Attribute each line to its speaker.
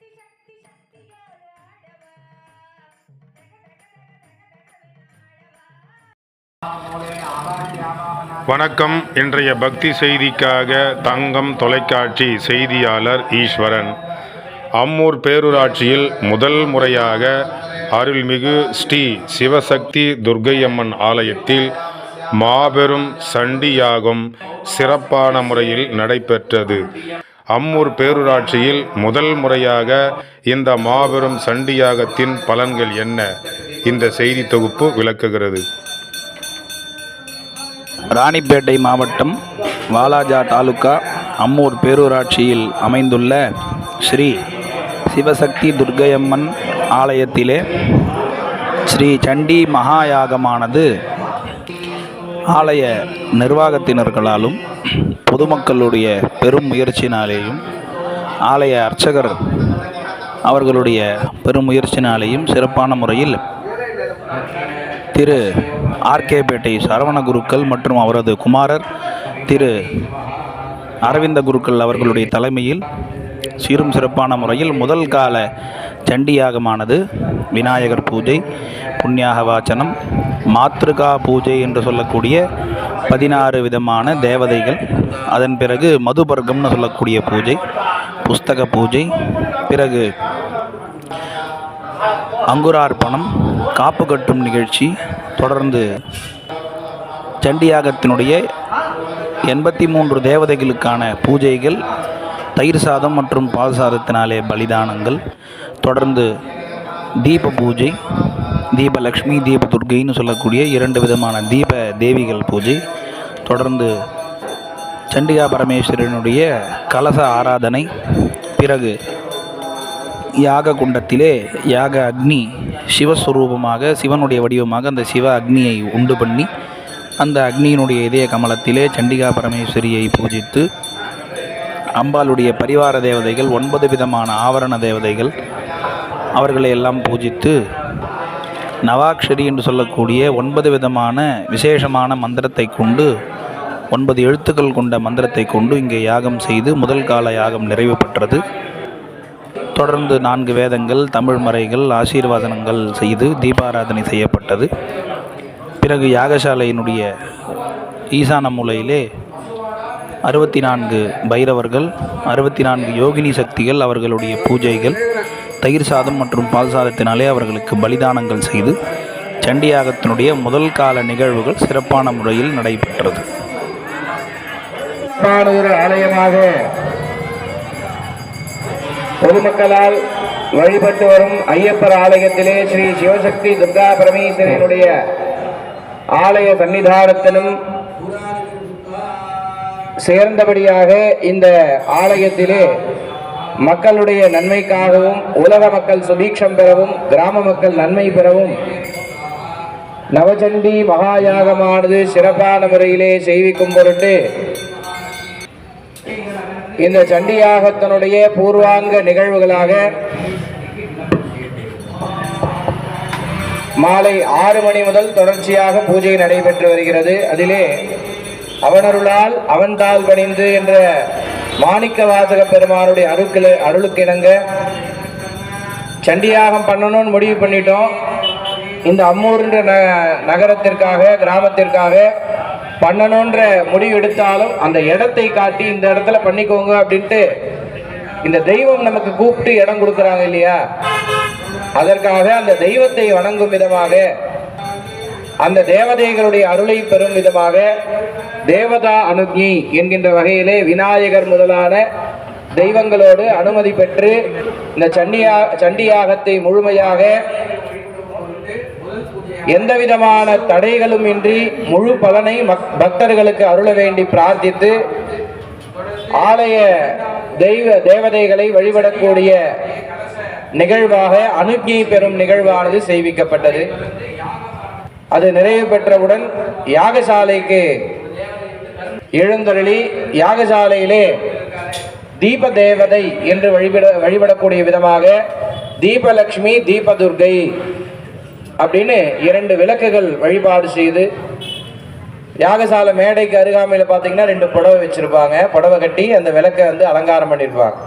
Speaker 1: சக்தி சக்தி ஆடவா
Speaker 2: வணக்கம். இன்றைய பக்தி செய்திக்காக தங்கம் தொலைக்காட்சி செய்தியாளர் ஈஸ்வரன். அம்மூர் பேரூராட்சியில் முதல் முறையாக அருள்மிகு ஸ்ரீ சிவசக்தி துர்க்கையம்மன் ஆலயத்தில் மாபெரும் சண்டியாகும் சிறப்பான முறையில் நடைபெற்றது. அம்மூர் பேரூராட்சியில் முதல் முறையாக இந்த மாபெரும் சண்டியாகத்தின் பலன்கள் என்ன? இந்த செய்தி தொகுப்பு விளக்குகிறது.
Speaker 3: ராணிப்பேட்டை மாவட்டம் வாலாஜா தாலுகா அம்மூர் பேரூராட்சியில் அமைந்துள்ள ஸ்ரீ சிவசக்தி துர்க்கையம்மன் ஆலயத்திலே ஸ்ரீ சண்டி மகாயாகமானது ஆலய நிர்வாகத்தினர்களாலும் பொதுமக்களுடைய பெரும் முயற்சினாலேயும் ஆலய அர்ச்சகர் அவர்களுடைய பெரும் முயற்சினாலேயும் சிறப்பான முறையில் திரு ஆர்கேபேட்டை சரவண குருக்கள் மற்றும் அவரது குமாரர் திரு அரவிந்த குருக்கள் அவர்களுடைய தலைமையில் சீரும் சிறப்பான முறையில் முதல் கால சண்டியாகமானது விநாயகர் பூஜை புண்ணியாக வாச்சனம் மாத்ருகா பூஜை என்று சொல்லக்கூடிய பதினாறு விதமான தேவதைகள். அதன் பிறகு மதுபர்க்கம்னு சொல்லக்கூடிய பூஜை புஸ்தக பூஜை பிறகு அங்குரார்ப்பணம் காப்பு கட்டும் நிகழ்ச்சி தொடர்ந்து சண்டியாகத்தினுடைய எண்பத்தி மூன்று தேவதைகளுக்கான பூஜைகள் தயிர் சாதம் மற்றும் பால் சாதத்தினாலே பலிதானங்கள். தொடர்ந்து தீப பூஜை தீபலக்ஷ்மி தீப துர்க்கைன்னு சொல்லக்கூடிய இரண்டு விதமான தீப தேவிகள் பூஜை. தொடர்ந்து சண்டிகா பரமேஸ்வரனுடைய கலச ஆராதனை. பிறகு யாக குண்டத்திலே யாக அக்னி சிவஸ்வரூபமாக சிவனுடைய வடிவமாக அந்த சிவ அக்னியை உண்டு பண்ணி அந்த அக்னியினுடைய இதய கமலத்திலே சண்டிகா பரமேஸ்வரியை பூஜித்து அம்பாளுடைய பரிவார தேவதைகள் ஒன்பது விதமான ஆவரண தேவதைகள் அவர்களை எல்லாம் பூஜித்து நவாக்ஷரி என்று சொல்லக்கூடிய ஒன்பது விதமான விசேஷமான மந்திரத்தை கொண்டு ஒன்பது எழுத்துக்கள் கொண்ட மந்திரத்தை கொண்டு இங்கே யாகம் செய்து முதல் கால யாகம் நிறைவு பெற்றது. தொடர்ந்து நான்கு வேதங்கள் தமிழ் மறைகள் ஆசீர்வாதனங்கள் செய்து தீபாராதனை செய்யப்பட்டது. பிறகு யாகசாலையினுடைய ஈசான மூலையிலே அறுபத்தி நான்கு பைரவர்கள் அறுபத்தி நான்கு யோகினி சக்திகள் அவர்களுடைய பூஜைகள் தயிர் சாதம் மற்றும் பால் சாதத்தினாலே அவர்களுக்கு பலிதானங்கள் செய்து சண்டியாகத்தினுடைய முதல் கால நிகழ்வுகள் சிறப்பான முறையில் நடைபெற்றது.
Speaker 4: ஆலயமாக பொதுமக்களால் வழிபட்டு வரும் ஐயப்பர் ஆலயத்திலே ஸ்ரீ சிவசக்தி துர்கா பரமேஸ்வரனுடைய ஆலய சன்னிதானத்திலும் சேர்ந்தபடியாக இந்த ஆலயத்திலே மக்களுடைய நன்மைக்காகவும் உலக மக்கள் சுபீட்சம் பெறவும் கிராம மக்கள் நன்மை பெறவும் நவச்சண்டி மகாயாகமானது சிறப்பான முறையிலே செய்விக்கும் பொருட்டு இந்த சண்டியாகத்தினுடைய பூர்வாங்க நிகழ்வுகளாக மாலை ஆறு மணி முதல் தொடர்ச்சியாக பூஜை நடைபெற்று வருகிறது. அதிலே அவனருளால் அவன்தால் பணிந்து என்ற மாணிக்க வாசக பெருமானுடைய அருக்கில அருளுக்கிணங்க. சண்டியாகம் பண்ணணும்னு முடிவு பண்ணிட்டோம். இந்த அம்மூர்ன்ற ந நகரத்திற்காக கிராமத்திற்காக பண்ணணுன்ற முடிவு எடுத்தாலும் அந்த இடத்தை காட்டி இந்த இடத்துல பண்ணிக்கோங்க அப்படின்ட்டு இந்த தெய்வம் நமக்கு கூப்பிட்டு இடம் கொடுக்குறாங்க இல்லையா? அதற்காக அந்த தெய்வத்தை வணங்கும் விதமாக அந்த தேவதைகளுடைய அருளை பெறும் விதமாக தேவதா அனுக்ஞி என்கின்ற வகையிலே விநாயகர் முதலான தெய்வங்களோடு அனுமதி பெற்று இந்த சண்டியா சண்டியாகத்தை முழுமையாக எந்த விதமான தடைகளும் இன்றி முழு பலனை மக்- பக்தர்களுக்கு அருள வேண்டி பிரார்த்தித்து ஆலய தெய்வ தேவதைகளை வழிபடக்கூடிய நிகழ்வாக அனுக்ஞை பெறும் நிகழ்வானது செய்விக்கப்பட்டது. அது நிறைவு பெற்றவுடன் யாகசாலைக்கு எழுந்தருளி யாகசாலையிலே தீப தேவதை என்று வழிபட வழிபடக்கூடிய விதமாக தீபலக்ஷ்மி தீபதுர்கை அப்படின்னு இரண்டு விளக்குகள் வழிபாடு செய்து யாகசாலை மேடைக்கு அருகாமையில் பார்த்தீங்கன்னா ரெண்டு புடவை வச்சுருப்பாங்க. புடவை கட்டி அந்த விளக்கை வந்து அலங்காரம் பண்ணியிருப்பாங்க